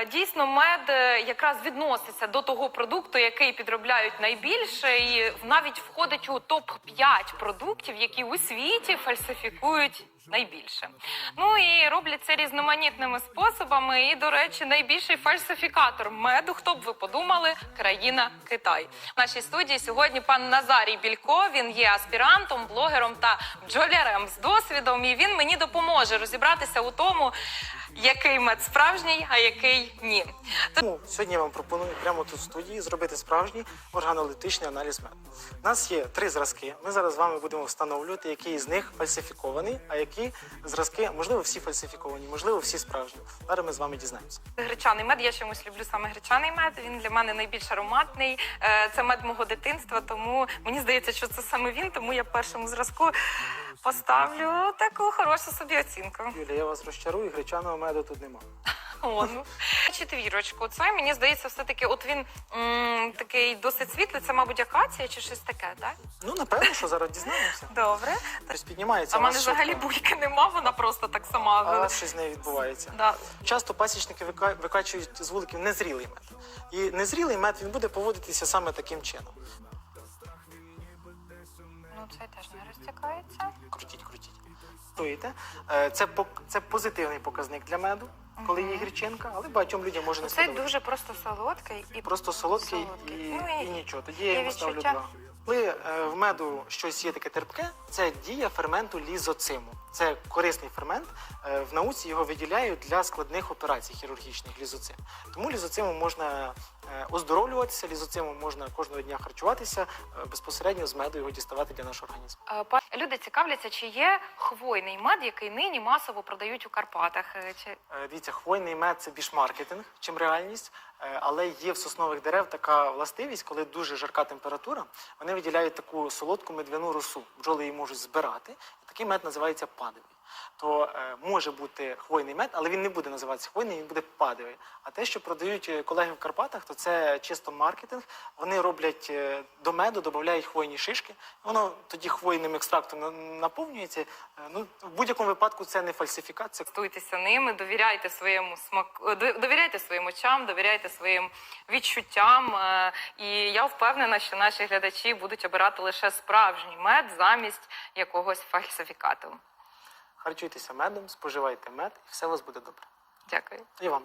Е, Дійсно, мед е, якраз відноситься до того продукту, який підробляють найбільше, і навіть входить у топ 5 продуктів, які у світі фальсифікують найбільше. Ну і роблять це різноманітними способами. І, до речі, найбільший фальсифікатор меду, хто б ви подумали, країна Китай. В нашій студії сьогодні пан Назарій Білько. Він є аспірантом, блогером та бджолярем з досвідом. І він мені допоможе розібратися у тому, який мед справжній, а який ні. Тому сьогодні я вам пропоную прямо тут в студії зробити справжній органолептичний аналіз меду. У нас є три зразки. Ми зараз з вами будемо встановлювати, який з них фальсифікований, а які зразки, можливо, всі фальсифіковані, можливо, всі справжні. Зараз ми з вами дізнаємося. Гречаний мед. Я чомусь люблю саме гречаний мед. Він для мене найбільш ароматний. Е, Це мед мого дитинства. Тому мені здається, що це саме він. Тому я першому зразку поставлю таку хорошу собі оцінку. Юля, я вас розчарую, гречаного меду тут нема. О, ну. Четвірочку. Це мені здається, все таки, от він м, такий досить світлий. Це, мабуть, акація чи щось таке, так? Ну, напевно, що зараз дізнаємося. Добре. Тобто піднімається. А в мене взагалі буйки нема, вона просто так А у сама. вас щось з нею відбувається. Да. Часто пасічники вика- викачують з вуликів незрілий мед. І незрілий мед він буде поводитися саме таким чином. Ну, це теж не розтікається. Крутіть, крутіть. Стоїте. Е, Це, пок- це позитивний показник для меду, коли є гірчинка, але багатьом людям може не Це сподобатися. дуже просто солодкий і Просто солодкий, Солодкий. І, Ну, і- і нічого. Тоді я йому ставлю відчуття. два. Коли е, в меду щось є таке терпке, це дія ферменту лізоциму. Це корисний фермент. Е, в науці його виділяють для складних операцій хірургічних лізоцим. Тому лізоцимом можна е, оздоровлюватися, лізоцимом можна кожного дня харчуватися, безпосередньо з меду його діставати для нашого організму. Люди цікавляться, чи є хвойний мед, який нині масово продають у Карпатах. Е, Чи Е, Дивіться, хвойний мед це більш маркетинг, чим реальність. Е, Але є в соснових дерев така властивість, коли дуже жарка температура, вони виділяють таку солодку медвяну росу. Бджоли її можуть збирати. Такий мед називається падовий. То е, може бути хвойний мед, але він не буде називатися хвойний, він буде падовий. А те, що продають е, колеги в Карпатах, то це чисто маркетинг. Вони роблять е, до меду, додають хвойні шишки. Воно тоді хвойним екстрактом на- наповнюється. Ну, в будь-якому випадку це не фальсифікат, це користуйтеся ними, довіряйте своєму смаку, до- довіряйте своїм очам, довіряйте своїм відчуттям. І я впевнена, що наші глядачі будуть обирати лише справжній мед замість якогось фальсифікату. Харчуйтеся медом, споживайте мед, і все у вас буде добре. Дякую. І вам.